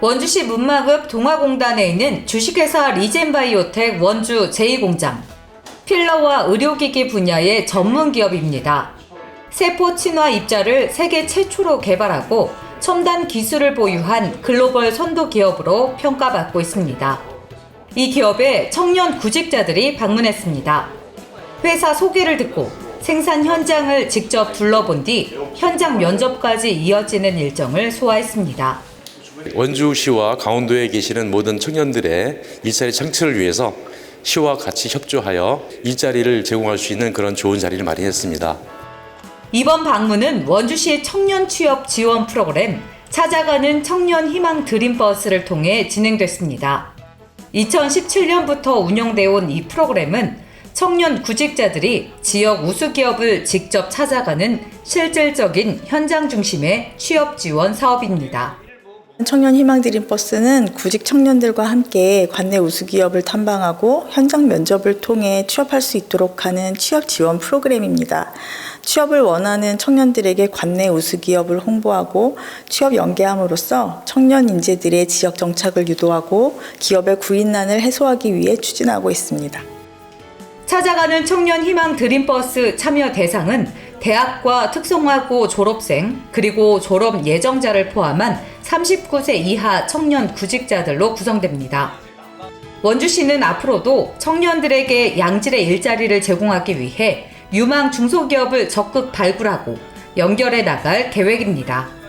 원주시 문마급 동화공단에 있는 주식회사 리젠바이오텍 원주 제2공장. 필러와 의료기기 분야의 전문 기업입니다. 세포 친화 입자를 세계 최초로 개발하고 첨단 기술을 보유한 글로벌 선도 기업으로 평가받고 있습니다. 이 기업에 청년 구직자들이 방문했습니다. 회사 소개를 듣고 생산 현장을 직접 둘러본 뒤 현장 면접까지 이어지는 일정을 소화했습니다. 원주시와 강원도에 계시는 모든 청년들의 일자리 창출을 위해서 시와 같이 협조하여 일자리를 제공할 수 있는 그런 좋은 자리를 마련했습니다. 이번 방문은 원주시 청년 취업 지원 프로그램 찾아가는 청년 희망 드림 버스를 통해 진행됐습니다. 2017년부터 운영되어 온 이 프로그램은 청년 구직자들이 지역 우수 기업을 직접 찾아가는 실질적인 현장 중심의 취업 지원 사업입니다. 청년 희망 드림 버스는 구직 청년들과 함께 관내 우수 기업을 탐방하고 현장 면접을 통해 취업할 수 있도록 하는 취업 지원 프로그램입니다. 취업을 원하는 청년들에게 관내 우수 기업을 홍보하고 취업 연계함으로써 청년 인재들의 지역 정착을 유도하고 기업의 구인난을 해소하기 위해 추진하고 있습니다. 찾아가는 청년 희망 드림버스 참여 대상은 대학과 특성화고 졸업생 그리고 졸업 예정자를 포함한 39세 이하 청년 구직자들로 구성됩니다. 원주시는 앞으로도 청년들에게 양질의 일자리를 제공하기 위해 유망 중소기업을 적극 발굴하고 연결해 나갈 계획입니다.